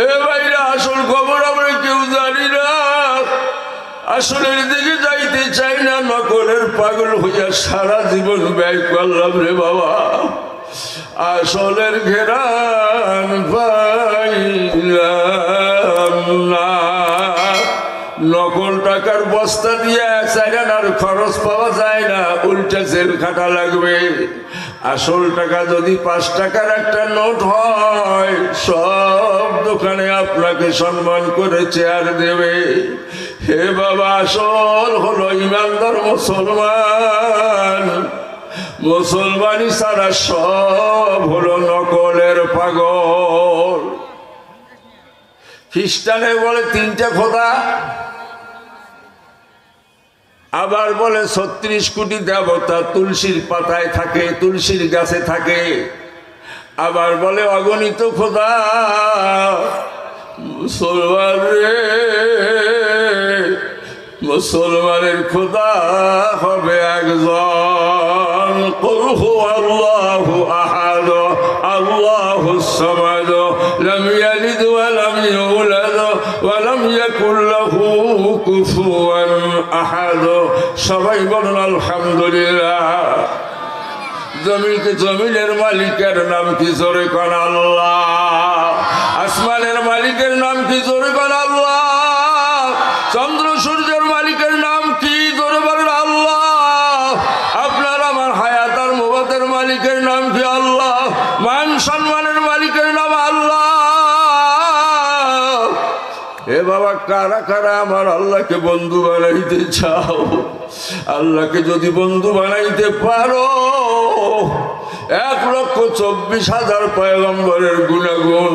এ ভাইরা, আসল খবর আমরা কেউ জানি না। আসলের দিকে যাইতে চাই না, নকলের পাগল হইয়া সারা জীবন ব্যয় করলাম রে বাবা। আসলের ঘেরান পাইলাম না। নকল টাকার বস্তা দিয়ে চাইনার খরচ পাওয়া যায় না, উল্টে জেল খাটা লাগবে। আসল টাকা যদি পাঁচ টাকার একটা নোট হয়, সব দোকানে আপনাকে সম্মান করে চেয়ার দেবে। হে বাবা, আসল হলো ইমানদার মুসলমান। মুসলমানই সারা সব হলো নকলের পাগল। খ্রিস্টানে বলে তিনটা খোদা আবার বলে, ছত্রিশ কোটি দেবতা তুলসীর পাতায় থাকে, তুলসীর গাছে থাকে। আবার বলে, অগণিত খোদা, মুসলমান রে, মুসলমানের খোদা হবে একজন। আল্লাহ আহাদ। الله أحد الله الصمد لم يلد ولم يولد ولم يكن له كفوا أحد সবাই বলুন আলহামদুলিল্লাহ জমিকে জমিনের মালিকের নাম কি জোরে কন আল্লাহ আসমানের মালিকের নাম কি জোরে কন আল্লাহ চন্দ্র সূর্যের আমার আল্লাহকে বন্ধু বানাইতে চাও? আল্লাহকে যদি বন্ধু বানাইতে পারো, এক লক্ষ চব্বিশ হাজার পয়গম্বরের গুণাগুণ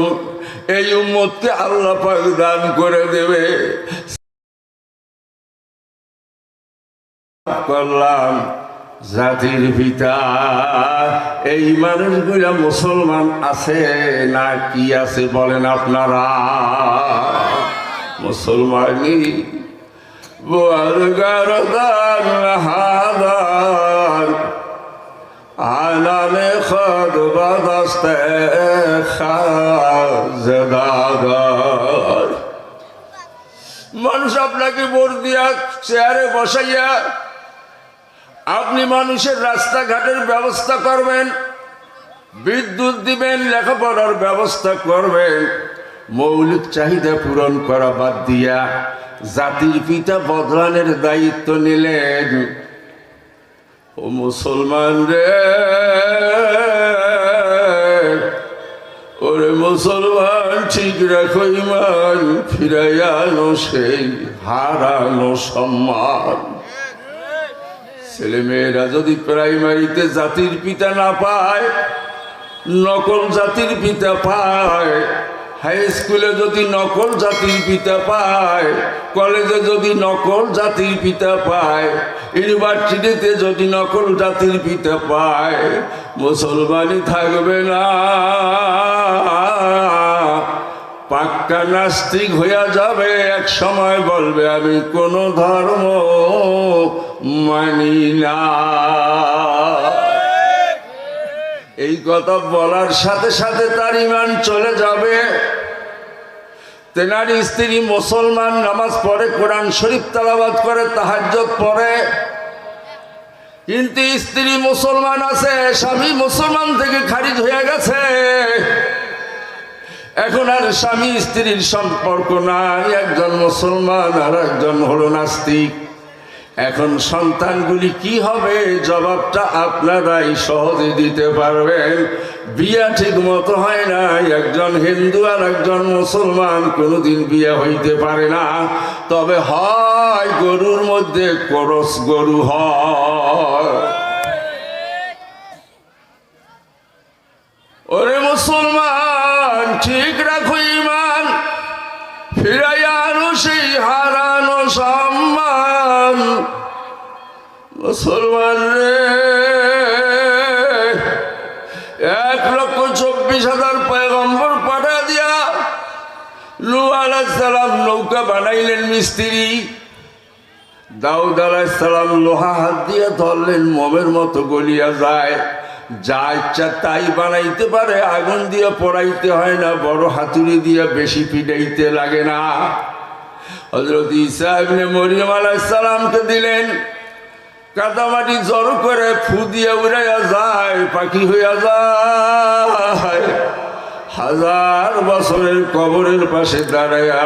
এই উম্মতকে আল্লাহ পাক দান করে দেবে। করলাম, জাতির পিতা, এই মানুষগুলা মুসলমান আছে না কি আছে বলেন আপনারা? মুসলমানি বোয়ার গারদান হাদার। মানুষ আপনাকে ভোট দিয়া চেয়ারে বসাইয়া আপনি মানুষের রাস্তাঘাটের ব্যবস্থা করবেন, বিদ্যুৎ দিবেন, লেখাপড়ার ব্যবস্থা করবেন। মৌলিক চাহিদা পূরণ করা বাদ দিয়া জাতির পিতা বদলানের দায়িত্ব নিলেন। ও মুসলমান রে, ওরে মুসলমান, ঠিক রাখো ইমান ফিরাইয়ানো সেই হারানো সম্মান। ছেলেমেয়েরা যদি প্রাইমারিতে জাতির পিতা না পায়, নকল জাতির পিতা পায় হাই স্কুলে যদি নকল জাতির পিতা পায় কলেজে যদি নকল জাতির পিতা পায় ইউনিভার্সিটিতে যদি নকল জাতির পিতা পায়, মুসলমানই থাকবে না। পাক্কা নাস্তিক হইয়া যাবে, এক সময় বলবে, আমি কোনো ধর্ম মানি না। কথা বলার সাথে সাথে তার ইমান চলে যাবে। তেনার স্ত্রী মুসলমান নামাজ পড়ে, কোরআন শরীফ তালাবাদ করে তাহাজ্জত পড়ে। কিন্তু স্ত্রী মুসলমান আছে, স্বামী মুসলমান থেকে খারিজ হয়ে গেছে। এখন আর স্বামী স্ত্রীর সম্পর্ক নাই, একজন মুসলমান আর একজন হলো নাস্তিক। এখন সন্তানগুলি কি হবে? জবাবটা আপনারাই সহজে দিতে পারবেন। বিয়া ঠিক মতো হয় না। একজন হিন্দু আর একজন মুসলমান কোনোদিন বিয়ে হইতে পারে না। তবে হয় গরুর মধ্যে করস গরু হয়। মুসলমান এক লক্ষ চব্বিশ হাজার পয়গম্বর পাঠা দিয়া নু আলাইসালাম নৌকা বানাইলেন মিস্ত্রি। দাউদ আলাইসালাম লোহা হাত দিয়ে ধরলেন, মোমের মতো গলিয়া যায়। যা ইচ্ছা তাই বানাইতে পারে, আগুন দিয়ে পড়াইতে হয় না, বড় হাতুড়ি দিয়ে বেশি পিটাইতে লাগে না। হজরত ইসা মরিয়ম আলাইসালামকে দিলেন কাদামাটি জড়ো করে ফু দিয়ে উড়াইয়া যায়, পাখি হইয়া যায়। হাজার বছরের কবরের পাশে দাঁড়াইয়া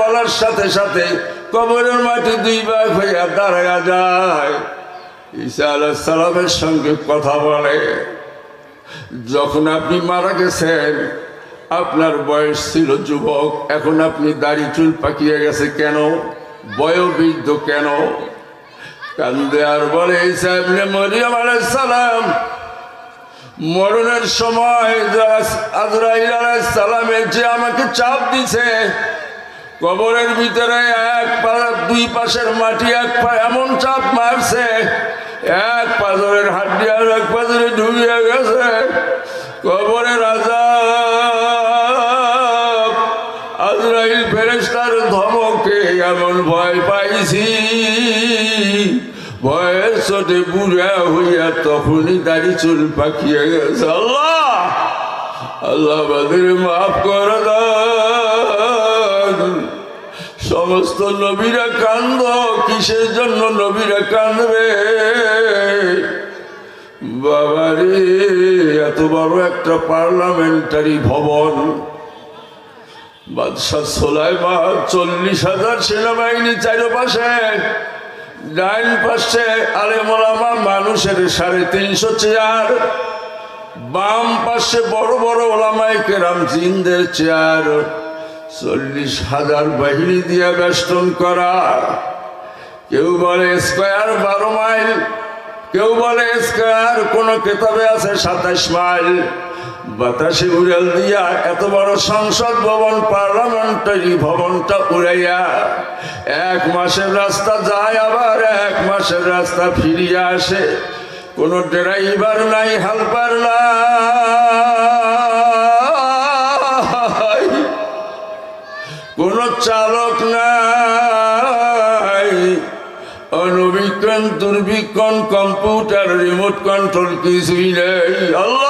বলার সাথে সাথে কবরের মাটি দুই ভাগ হইয়া দাঁড়াইয়া যায়। ঈসা আলাহ সঙ্গে কথা বলে, যখন আপনি মারা গেছেন, আপনার বয়স ছিল যুবক, এখন আপনি দাড়ি চুল পাকিয়ে গেছে কেন? বয়োবৃদ্ধ কেন? কান্দে আর বলে ইবনে সালাম মরণের সময় সালামের যে আমাকে চাপ দিছে। কবরের ভিতরে এক পা দুই পাশের মাটি, এক পা এমন চাপ মারছে, এক পাজরের হাড্ডি আর এক পাজরে ঢুকিয়ে গেছে। কবরের আজাব এমন ভয় পাইছি? চোটে বুড়া হইয়া তখনই দাড়ি চুল পাকিয়ে গেছে। আল্লাহ! আল্লাহ বাদের মাফ করে সমস্ত নবীরা কান্দ, কিসের জন্য নবীরা কান্দবে বাবারে, এত বড় একটা পার্লামেন্টারি ভবন। বাদশাহ সোলাইমান চল্লিশ হাজার সেনাবাহিনী চারপাশে, ডাইন পাশে আলে মোলামা মানুষের সাড়ে তিনশো চেয়ার, বাম পাশে বড় বড় ওলামাই কেরাম জিন্দের চেয়ার, চল্লিশ হাজার বাহিনী দিয়ে বেষ্টন করা। কেউ বলে স্কোয়ার বারো মাইল, কেউ বলে স্কোয়ার কোন কেতাবে আছে সাতাশ মাইল। বাতাসে উড়াল দিয়া এত বড় সংসদ ভবন, পার্লামেন্টারি ভবনটা উড়াইয়া এক মাসের রাস্তা যায়, আবার এক মাসের রাস্তা ফিরিয়ে আসে। কোন ড্রাইভার নাই, হেল্পার নাই। কোন চালক নাই। অনবীক্ষণ দুর্বীক্ষণ কম্পিউটার রিমোট কন্ট্রোল কিছুই নেই। আল্লাহু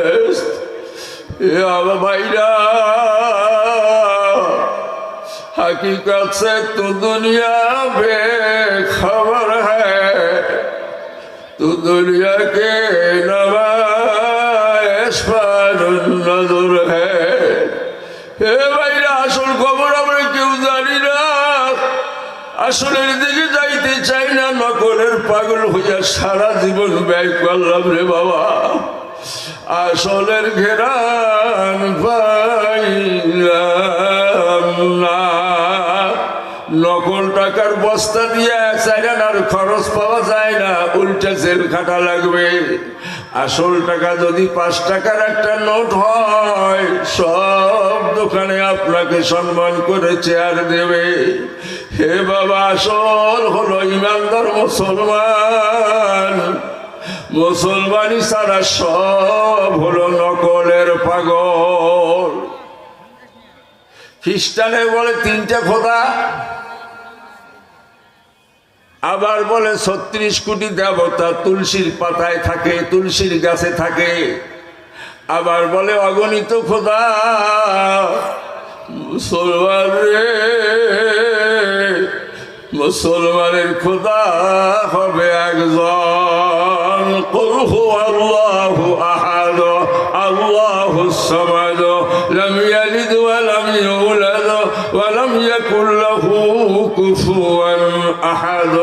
মাই हर तमन्ना दिल से रुखसत हो गई अब तो आजा अब तो खैर वाद हो गई मैंने आप शेखो माशो करम देस करामन का तिबीरा हम खबर या भाईरा हकीकत से तू दुनिया बेखबर है तू दुनिया के नवाज पर नजर है হে ভাইরা আসল খবর আমরা কেউ জানি না আসলের দিকে যাইতে চাই না নকলের পাগল হইয়া সারা জীবন ব্যয় করলাম রে বাবা আসলের ঘেরান না। নকল টাকার বস্তা দিয়ে চাইনার খরচ পাওয়া যায় না, উল্টে জেল খাটা লাগবে। আসল টাকা যদি পাঁচ টাকার একটা নোট হয়, সব দোকানে আপনাকে সম্মান করে চেয়ার দেবে। হে বাবা, আসল হলো ইমানদার মুসলমান। মুসলমানি সারা সব হলো নকলের পাগল। খ্রিস্টানে বলে তিনটা খোদা আবার বলে ছত্রিশ কোটি দেবতা তুলসীর পাতায় থাকে, তুলসীর গাছে থাকে। আবার বলে অগণিত খোদা, মুসলমান রে, মুসলমানের খোদা হবে একজন। কুলহু আল্লাহু আহাদ আল্লাহু সামাদ লাম ইয়ালিদ ওয়া লাম ইউলাদ ওয়া লাম ইয়াকুল লাহু কুফুয়ান আহাদ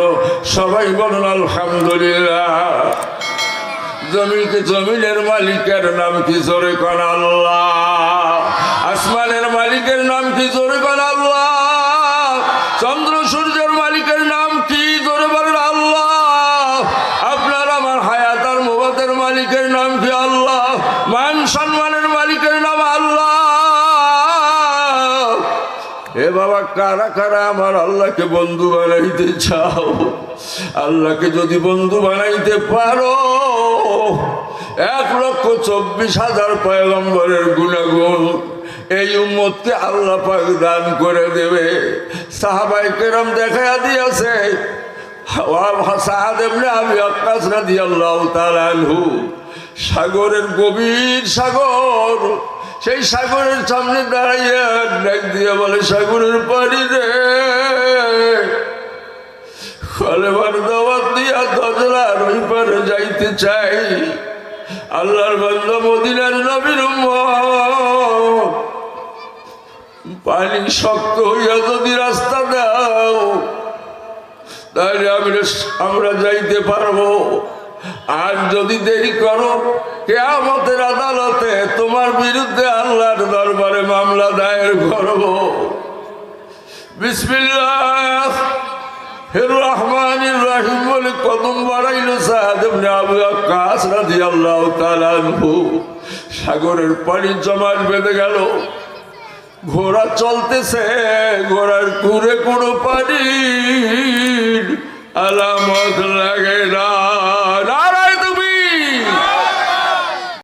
সবাই বলুন, আলহামদুলিল্লাহ। জমিকে জমিনের মালিকের নাম কি জোরে কন আল্লাহ? আসমানের মালিকের নাম কি জোরে বল আল্লাহ? চন্দ্র সূর্যের এ বাবা কারা কারা আমার আল্লাহকে বন্ধু বানাইতে চাও? আল্লাহকে যদি বন্ধু বানাইতে পারো, এক লক্ষ চব্বিশ হাজার পয়গম্বরের গুণাগুণ এই উম্মতকে আল্লাহ পাক দান করে দেবে। সাহাবাই কেরম দেখা দিয়েছে সাহাদ এমনি আমি আকাশ রাদি আল্লাহ তালানহু সাগরের গভীর সাগর সেই সাগরের সামনে দাঁড়াইয়া দিয়ে বলে, সাগরের পানি রে দিয়া দজলার যাইতে চাই। আল্লাহর বন্ধ মদিনার নবীর। পানি শক্ত হইয়া যদি রাস্তা দাও, তাহলে আমরা যাইতে পারব। আর যদি দেরি করো কেয়ামতের আদালতে তোমার বিরুদ্ধে আল্লাহর দরবারে মামলা দায়ের করব। বিসমিল্লাহ। রহমান রাহিম বলে কদম বাড়াইল আবু রাদিয়াল্লাহু তাআলা আনহু। সাগরের পানি জমাট বেঁধে গেল। ঘোড়া চলতেছে, ঘোড়ার কুড়ে কোনো পানি আলামত লাগে না